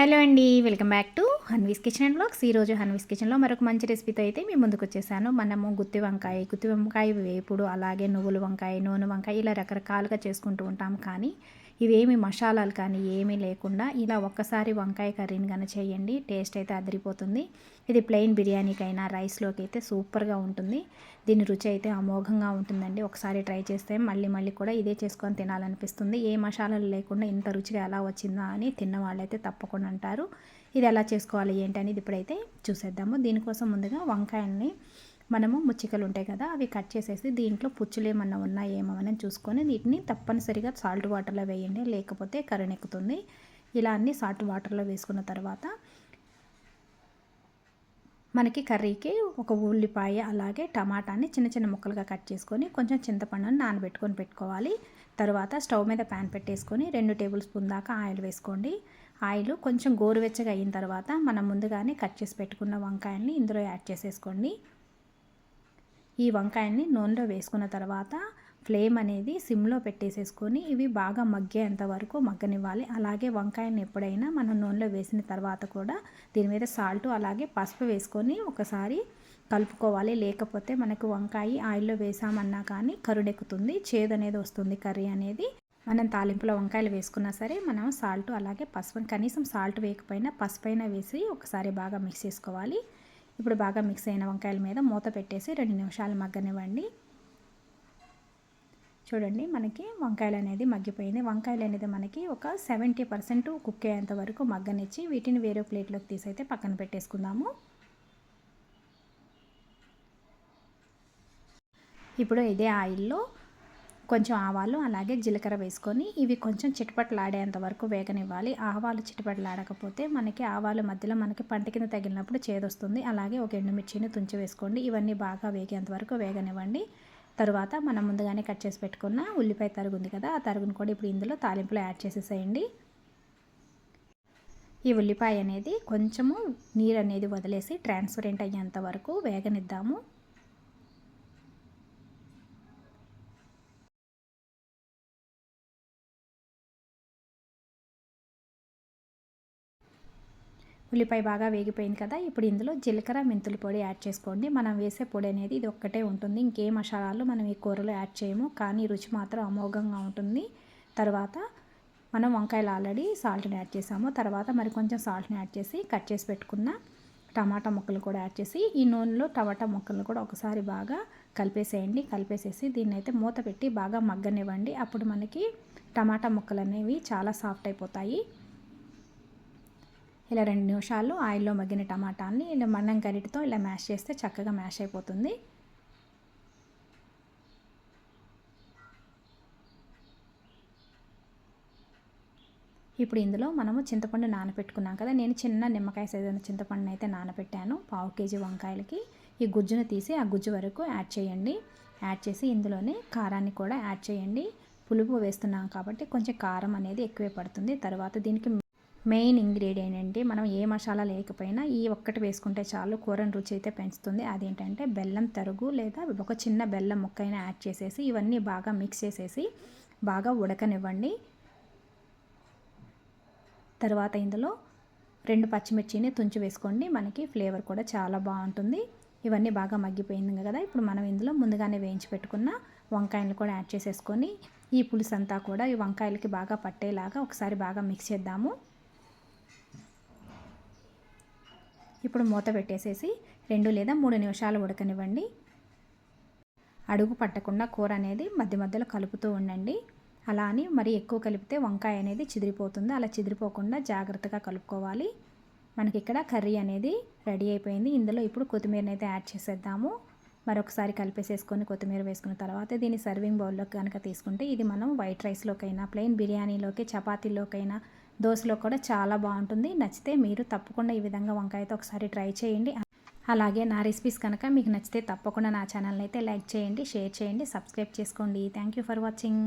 Hello అండి welcome back to Hanvi's kitchen and blogs. ఈరోజు హన్వీస్ కిచెన్లో మరొక మంచి రెసిపీతో అయితే మేము ముందుకు వచ్చేసాను. మనము గుత్తి వంకాయ గుత్తి వంకాయ వేపుడు అలాగే నువ్వుల వంకాయ నూనె వంకాయ ఇలా రకరకాలుగా చేసుకుంటూ ఉంటాం కానీ ఇవేమి మసాలాలు కానీ ఏమీ లేకుండా ఇలా ఒక్కసారి వంకాయ కర్రీని కానీ చేయండి టేస్ట్ అయితే అదిరిపోతుంది. ఇది ప్లెయిన్ బిర్యానీకైనా రైస్లోకి అయితే సూపర్గా ఉంటుంది. దీని రుచి అయితే అమోఘంగా ఉంటుందండి. ఒకసారి ట్రై చేస్తే మళ్ళీ మళ్ళీ కూడా ఇదే చేసుకొని తినాలనిపిస్తుంది. ఏ మసాలాలు లేకుండా ఇంత రుచిగా ఎలా వచ్చిందా అని తిన్న వాళ్ళైతే తప్పకుండా అంటారు. ఇది ఎలా చేసుకోవాలి ఏంటి అనేది ఇప్పుడైతే చూసేద్దాము. దీనికోసం ముందుగా వంకాయల్ని మనము ముచ్చికలు ఉంటాయి కదా అవి కట్ చేసేసి దీంట్లో పుచ్చులు ఏమన్నా ఉన్నాయేమో అని చూసుకొని వీటిని తప్పనిసరిగా సాల్ట్ వాటర్లో వేయండి. లేకపోతే కరెనెక్కుతుంది ఇలా అన్ని సాల్ట్ వాటర్లో వేసుకున్న తర్వాత మనకి కర్రీకి ఒక ఉల్లిపాయ అలాగే టమాటాని చిన్న చిన్న ముక్కలుగా కట్ చేసుకొని కొంచెం చింతపండుని నానబెట్టుకొని పెట్టుకోవాలి. తర్వాత స్టవ్ మీద ప్యాన్ పెట్టేసుకొని రెండు టేబుల్ స్పూన్ దాకా ఆయిల్ వేసుకోండి. ఆయిల్ కొంచెం గోరువెచ్చగా అయిన తర్వాత మనం ముందుగానే కట్ చేసి పెట్టుకున్న వంకాయల్ని ఇందులో యాడ్ చేసేసుకోండి. ఈ వంకాయని నూనెలో వేసుకున్న తర్వాత ఫ్లేమ్ అనేది సిమ్లో పెట్టేసేసుకొని ఇవి బాగా మగ్గేంత వరకు మగ్గనివ్వాలి. అలాగే వంకాయని ఎప్పుడైనా మనం నూనెలో వేసిన తర్వాత కూడా దీని మీద సాల్ట్ అలాగే పసుపు వేసుకొని ఒకసారి కలుపుకోవాలి. లేకపోతే మనకు వంకాయ ఆయిల్లో వేసామన్నా కానీ కరుడెక్కుతుంది చేదు అనేది వస్తుంది కర్రీ అనేది. మనం తాలింపులో వంకాయలు వేసుకున్నా సరే మనం సాల్ట్ అలాగే పసుపు కనీసం సాల్ట్ వేయకపోయినా పసుపైన వేసి ఒకసారి బాగా మిక్స్ చేసుకోవాలి. ఇప్పుడు బాగా మిక్స్ అయిన వంకాయల మీద మూత పెట్టేసి రెండు నిమిషాలు మగ్గనివ్వండి. చూడండి మనకి వంకాయలు అనేది మగ్గిపోయింది. వంకాయలు అనేది మనకి ఒక సెవెంటీ పర్సెంట్ కుక్ అయ్యేంత వరకు మగ్గనిచ్చి వీటిని వేరే ప్లేట్లోకి తీసైతే పక్కన పెట్టేసుకుందాము. ఇప్పుడు ఇదే ఆయిల్లో కొంచెం ఆవాలు అలాగే జీలకర్ర వేసుకొని ఇవి కొంచెం చిటపట్లాడేంత వరకు వేగనివ్వాలి. ఆవాలు చిటపట్లాడకపోతే మనకి ఆవాలు మధ్యలో మనకి పంట కింద తగిలినప్పుడు చేదొస్తుంది. అలాగే ఒక ఎండుమిర్చిని తుంచి వేసుకోండి. ఇవన్నీ బాగా వేగేంత వరకు వేగనివ్వండి. తరువాత మనం ముందుగానే కట్ చేసి పెట్టుకున్న ఉల్లిపాయ తరుగు ఉంది కదా ఆ తరుగును కూడా ఇప్పుడు ఇందులో తాలింపులో యాడ్ చేసేసేయండి. ఈ ఉల్లిపాయ అనేది కొంచెము నీరు అనేది వదిలేసి ట్రాన్స్పరెంట్ అయ్యేంత వరకు వేగనిద్దాము. ఉల్లిపాయ బాగా వేగిపోయింది కదా ఇప్పుడు ఇందులో జీలకర్ర మెంతుల పొడి యాడ్ చేసుకోండి. మనం వేసే పొడి అనేది ఇది ఒక్కటే ఉంటుంది. ఇంకే మసాలాలు మనం ఈ కూరలో యాడ్ చేయము. కానీ రుచి మాత్రం అమోఘంగా ఉంటుంది. తర్వాత మనం వంకాయలు ఆల్రెడీ సాల్ట్ని యాడ్ చేసాము. తర్వాత మరి కొంచెం సాల్ట్ని యాడ్ చేసి కట్ చేసి పెట్టుకున్న టమాటా ముక్కలు కూడా యాడ్ చేసి ఈ నూనెలో టమాటా ముక్కలను కూడా ఒకసారి బాగా కలిపేసేయండి. కలిపేసేసి దీన్ని అయితే మూత పెట్టి బాగా మగ్గనివ్వండి. అప్పుడు మనకి టమాటా ముక్కలు అనేవి చాలా సాఫ్ట్ అయిపోతాయి. ఇలా రెండు నిమిషాలు ఆయిల్లో మగ్గిన టమాటాన్ని ఇలా మన్నం గరిటితో ఇలా మ్యాష్ చేస్తే చక్కగా మ్యాష్ అయిపోతుంది. ఇప్పుడు ఇందులో మనము చింతపండు నానపెట్టుకున్నాం కదా నేను చిన్న నిమ్మకాయ సైజు చింతపండు అయితే నానపెట్టాను పావు కేజీ వంకాయలకి. ఈ గుజ్జును తీసి ఆ గుజ్జు వరకు యాడ్ చేయండి. యాడ్ చేసి ఇందులోనే కారాన్ని కూడా యాడ్ చేయండి. పులుపు వేస్తున్నాం కాబట్టి కొంచెం కారం అనేది ఎక్కువే పడుతుంది. తర్వాత దీనికి మెయిన్ ఇంగ్రీడియంట్ ఏంటి? మనం ఏ మసాలా లేకపోయినా ఈ ఒక్కటి వేసుకుంటే చాలు కూరని రుచి అయితే పెంచుతుంది. అదేంటంటే బెల్లం తరుగు లేదా ఒక చిన్న బెల్లం ముక్కైనా యాడ్ చేసేసి ఇవన్నీ బాగా మిక్స్ చేసేసి బాగా ఉడకనివ్వండి. తర్వాత ఇందులో రెండు పచ్చిమిర్చిని తుంచి వేసుకోండి. మనకి ఫ్లేవర్ కూడా చాలా బాగుంటుంది. ఇవన్నీ బాగా మగ్గిపోయింది కదా. ఇప్పుడు మనం ఇందులో ముందుగానే వేయించి పెట్టుకున్న వంకాయలు కూడా యాడ్ చేసేసుకొని ఈ పులుసు అంతా కూడా ఈ వంకాయలకి బాగా పట్టేలాగా ఒకసారి బాగా మిక్స్ చేద్దాము. ఇప్పుడు మూత పెట్టేసేసి రెండు లేదా మూడు నిమిషాలు ఉడకనివ్వండి. అడుగు పట్టకుండా కూర అనేది మధ్య మధ్యలో కలుపుతూ ఉండండి. అలా అని మరి ఎక్కువ కలిపితే వంకాయ అనేది చిదిరిపోతుంది. అలా చిదిరిపోకుండా జాగ్రత్తగా కలుపుకోవాలి. మనకి ఇక్కడ కర్రీ అనేది రెడీ అయిపోయింది. ఇందులో ఇప్పుడు కొత్తిమీరని అయితే యాడ్ చేసేద్దాము. మరొకసారి కలిపేసేసుకొని కొత్తిమీర వేసుకున్న తర్వాత దీన్ని సర్వింగ్ బౌల్లోకి కనుక తీసుకుంటే ఇది మనం వైట్ రైస్లోకైనా ప్లెయిన్ బిర్యానీలోకి చపాతీలోకైనా దోశలో కూడా చాలా బాగుంటుంది. నచ్చితే మీరు తప్పకుండా ఈ విధంగా వంకాయతో ఒకసారి ట్రై చేయండి. అలాగే నా రెసిపీస్ కనుక మీకు నచ్చితే తప్పకుండా నా ఛానల్ని అయితే లైక్ చేయండి షేర్ చేయండి సబ్స్క్రైబ్ చేసుకోండి. Thank you for watching